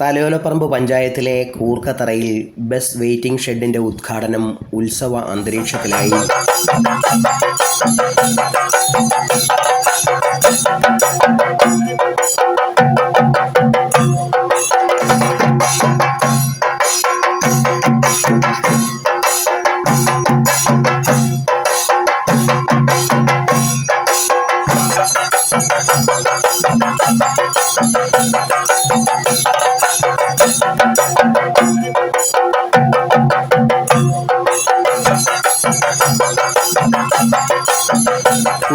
തലയോലപ്പറമ്പ് പഞ്ചായത്തിലെ കൂർക്കത്തറയിൽ bus waiting ഷെഡിന്റെ ഉദ്ഘാടനം ഉത്സവ അന്തരീക്ഷത്തിലായി.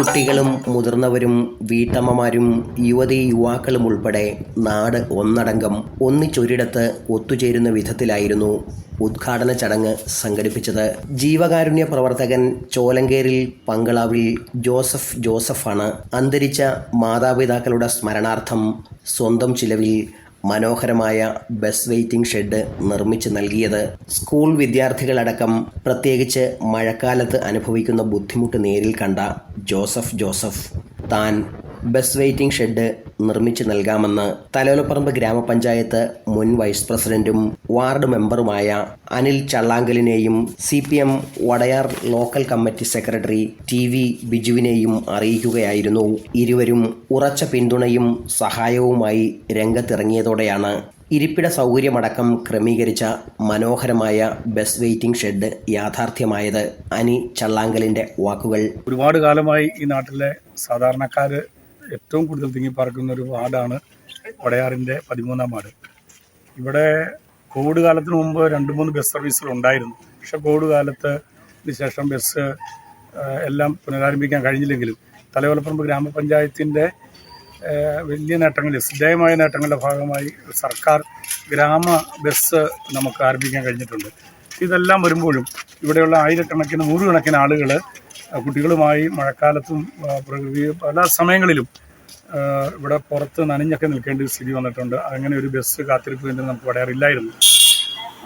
കുട്ടികളും മുതിർന്നവരും വീട്ടമ്മമാരും യുവതി യുവാക്കളും ഉൾപ്പെടെ നാട് ഒന്നടങ്കം ഒന്നിച്ചൊരിടത്ത് ഒത്തുചേരുന്ന വിധത്തിലായിരുന്നു ഉദ്ഘാടന ചടങ്ങ് സംഘടിപ്പിച്ചത്. ജീവകാരുണ്യ പ്രവർത്തകൻ ചോലങ്കേരിൽ പങ്കളാവിൽ ജോസഫ് ജോസഫാണ്. അന്തരിച്ച മാതാപിതാക്കളുടെ സ്മരണാർത്ഥം സ്വന്തം ചിലവിൽ മനോഹരമായ ബസ് വെയിറ്റിംഗ് ഷെഡ് നിർമ്മിച്ച് നൽകിയത് സ്കൂൾ വിദ്യാർത്ഥികളടക്കം. പ്രത്യേകിച്ച് മഴക്കാലത്ത് അനുഭവിക്കുന്ന ബുദ്ധിമുട്ട് നേരിൽ കണ്ട ജോസഫ് ജോസഫ്. താൻ ബസ് വെയിറ്റിംഗ് ഷെഡ് നിർമ്മിച്ചു നൽകാമെന്ന് തലോലപ്പറമ്പ് ഗ്രാമപഞ്ചായത്ത് മുൻ വൈസ് പ്രസിഡന്റും വാർഡ് മെമ്പറുമായ Anil ചള്ളാങ്കലിനെയും C P M Vadayar local committee secretary T V ബിജുവിനെയും അറിയിക്കുകയായിരുന്നു. ഇരുവരും ഉറച്ച പിന്തുണയും സഹായവുമായി രംഗത്തിറങ്ങിയതോടെയാണ് ഇരിപ്പിട സൗകര്യമടക്കം ക്രമീകരിച്ച മനോഹരമായ ബസ് വെയിറ്റിംഗ് ഷെഡ് യാഥാർത്ഥ്യമായത്. അനി ചള്ളാങ്കലിന്റെ വാക്കുകൾ. ഒരുപാട് കാലമായി ഈ നാട്ടിലെ സാധാരണക്കാർ ഏറ്റവും കൂടുതൽ തിങ്ങിപ്പാർക്കുന്ന ഒരു വാർഡാണ് വടയാറിന്റെ പതിമൂന്നാം വാർഡ്. ഇവിടെ കോവിഡ് കാലത്തിന് മുമ്പ് രണ്ട് മൂന്ന് ബസ് സർവീസുകൾ ഉണ്ടായിരുന്നു. പക്ഷെ കോവിഡ് കാലത്ത് ശേഷം ബസ് എല്ലാം പുനരാരംഭിക്കാൻ കഴിഞ്ഞില്ലെങ്കിലും തലവലപ്പറമ്പ് ഗ്രാമപഞ്ചായത്തിന്റെ വലിയ നേട്ടങ്ങൾ ശ്രദ്ധേയമായ നേട്ടങ്ങളുടെ ഭാഗമായി സർക്കാർ ഗ്രാമ ബസ് നമുക്ക് ആരംഭിക്കാൻ കഴിഞ്ഞിട്ടുണ്ട്. ഇതെല്ലാം വരുമ്പോഴും ഇവിടെയുള്ള ആയിരക്കണക്കിന് നൂറുകണക്കിന് ആളുകൾ കുട്ടികളുമായി മഴക്കാലത്തും പ്രകൃതി പല സമയങ്ങളിലും ഇവിടെ പുറത്ത് നനഞ്ഞൊക്കെ നിൽക്കേണ്ട ഒരു സ്ഥിതി വന്നിട്ടുണ്ട്. അങ്ങനെ ഒരു ബസ് കാത്തിരിപ്പ് കേന്ദ്രം നമുക്ക് വടയാറില്ലായിരുന്നു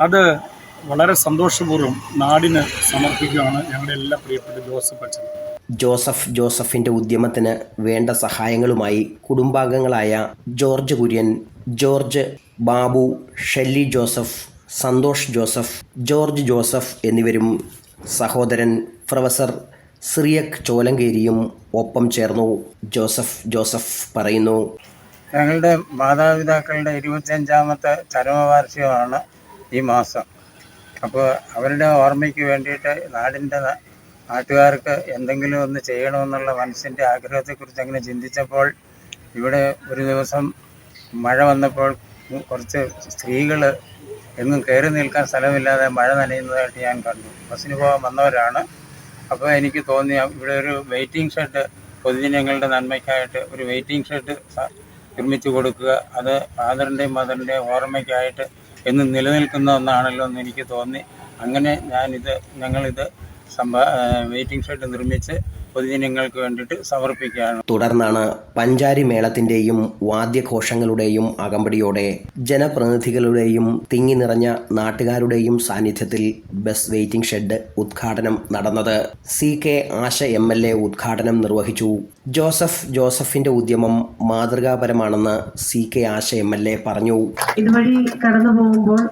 അത് വളരെ സന്തോഷപൂർവം നാടിന് സമർപ്പിക്കുകയാണ് ഞങ്ങളുടെ എല്ലാ പ്രിയപ്പെട്ട ജോസഫ് അച്ഛൻ. ജോസഫ് ജോസഫിന്റെ ഉദ്യമത്തിന് വേണ്ട സഹായങ്ങളുമായി കുടുംബാംഗങ്ങളായ George Kurian George Babu Shelly Joseph Santhosh Joseph George Joseph എന്നിവരും സഹോദരൻ പ്രൊഫസർ സിറിയക് ചോലങ്കേരിയും ഒപ്പം ചേർന്നു. ജോസഫ് ജോസഫ് പറയുന്നു. ഞങ്ങളുടെ മാതാപിതാക്കളുടെ ഇരുപത്തിയഞ്ചാമത്തെ ചരമവാർഷികമാണ് ഈ മാസം. അപ്പോൾ അവരുടെ ഓർമ്മയ്ക്ക് വേണ്ടിയിട്ട് നാടിന്റെ നാട്ടുകാർക്ക് എന്തെങ്കിലും ഒന്ന് ചെയ്യണമെന്നുള്ള മനസ്സിന്റെ ആഗ്രഹത്തെക്കുറിച്ച് അങ്ങനെ ചിന്തിച്ചപ്പോൾ ഇവിടെ ഒരു ദിവസം മഴ വന്നപ്പോൾ കുറച്ച് സ്ത്രീകൾ എങ്ങും കയറി നിൽക്കാൻ സ്ഥലമില്ലാതെ മഴ നനയുന്നതായിട്ട് ഞാൻ കണ്ടു. ബസ്സിന് പോകാൻ വന്നവരാണ്. അപ്പോൾ എനിക്ക് തോന്നി ഇവിടെ ഒരു വെയിറ്റിംഗ് ഷെഡ് പൊതുജനങ്ങളുടെ നന്മയ്ക്കായിട്ട് ഒരു വെയിറ്റിംഗ് ഷെഡ് നിർമ്മിച്ചു കൊടുക്കുക. അത് ഫാദറിന്റെയും മദറിന്റെയും ഓർമ്മയ്ക്കായിട്ട് എന്ന് നിലനിൽക്കുന്ന ഒന്നാണല്ലോ എന്ന് എനിക്ക് തോന്നി. അങ്ങനെ ഞാനിത് ഞങ്ങളിത് സംഭാ വെയിറ്റിംഗ് ഷെഡ് നിർമ്മിച്ച് പൊതുജനങ്ങൾക്ക് വേണ്ടിയിട്ട് സമർപ്പിക്കുകയാണ്. തുടർന്നാണ് പഞ്ചാരി മേളത്തിന്റെയും വാദ്യഘോഷങ്ങളുടെയും അകമ്പടിയോടെ ജനപ്രതിനിധികളുടെയും തിങ്ങി നിറഞ്ഞ നാട്ടുകാരുടെയും സാന്നിധ്യത്തിൽ ബസ് വെയിറ്റിംഗ് ഷെഡ് ഉദ്ഘാടനം നടന്നത് C K Asha M L A ഉദ്ഘാടനം നിർവഹിച്ചു. ജോസഫ് ജോസഫിന്റെ ഉദ്യമം മാതൃകാപരമാണെന്ന് C K Asha M L A പറഞ്ഞു. ഇതുവഴി കടന്നു പോകുമ്പോൾ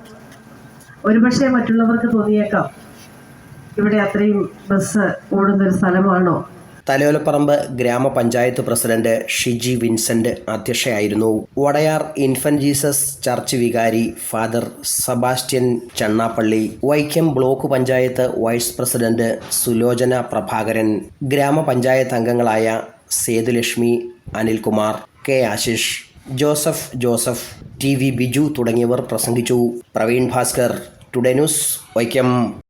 ഒരുപക്ഷെ മറ്റുള്ളവർക്ക് തോന്നിയേക്കാം. ഇവിടെ അത്രയും ബസ് ഓടുന്ന ഒരു സ്ഥലമാണോ? തലയോലപ്പറമ്പ് ഗ്രാമപഞ്ചായത്ത് പ്രസിഡന്റ് ഷിജി വിൻസെന്റ് അധ്യക്ഷയായിരുന്നു. വടയാർ ഇൻഫന്റ് ജീസസ് ചർച്ച് വികാരി Father Sebastian Channappally Vaikom block panchayat vice president Sulochana Prabhakaran ഗ്രാമപഞ്ചായത്ത് അംഗങ്ങളായ Sethulakshmi Anilkumar K Ashish Joseph Joseph T V Biju തുടങ്ങിയവർ പ്രസംഗിച്ചു. Praveen Bhaskar today news Vaikom.